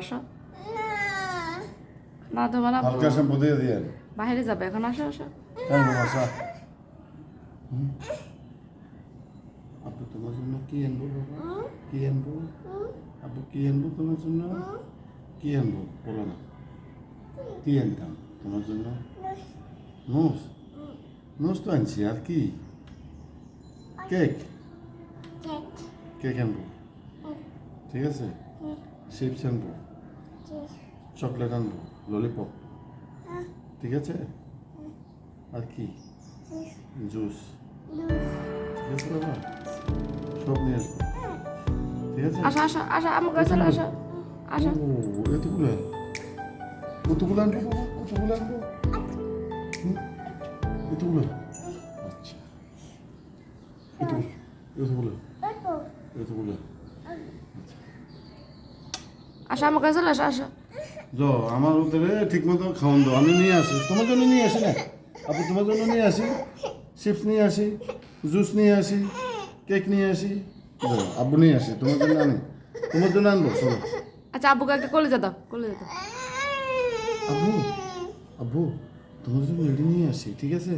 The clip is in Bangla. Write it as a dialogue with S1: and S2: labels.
S1: আসো। না। তোমার
S2: হালকা শ্যাম্পু দিয়ে দিয়ে
S1: বাইরে যাবে এখন আসো আসো।
S2: হ্যাঁ আপু তোমার জন্য কি আনব কি আনব? আপু কি আনব তোমার জন্য? কি আনব? বলো না। কি আনতাম তোমার জন্য? নোস। নোস তো আনছি আর কি? কেক। কেক। আনব। ঠিক আছে? চিপস আনব। চকলেট আনব ললিপপ ঠিক আছে? আর কি? জুস ঠিক আছে বাবা? সব নিয়ে আসব। ঠিক আছে?
S1: আসো আসো আসো আমার কাছে আসো। আসো।
S2: ও এতগুলো? কতগুলো আনব বাবা? কতগুলো আনব? এতগুলো? আচ্ছা। এতগুলো? এতগুলো? এতগুলো?
S1: আসো আমার কাছে আসো আসো।
S2: যো আমার ওদের ঠিক মতো খাওয়ান দাও আমি নিয়ে আসি। তোমার জন্য নিয়ে আসি না? আপু তোমার জন্য নিয়ে আসি? চিপস নিয়ে আসি? জুস নিয়ে আসি? কেক নিয়ে আসি? আব্বু নিয়ে আসি তোমার জন্য আনি। তোমার জন্য আনব চলো।
S1: আচ্ছা আব্বুকে একটা কলেজে দাও কলেজে দাও।
S2: আব্বু আব্বু তোমার জন্য এটি নিয়ে আসি ঠিক আছে?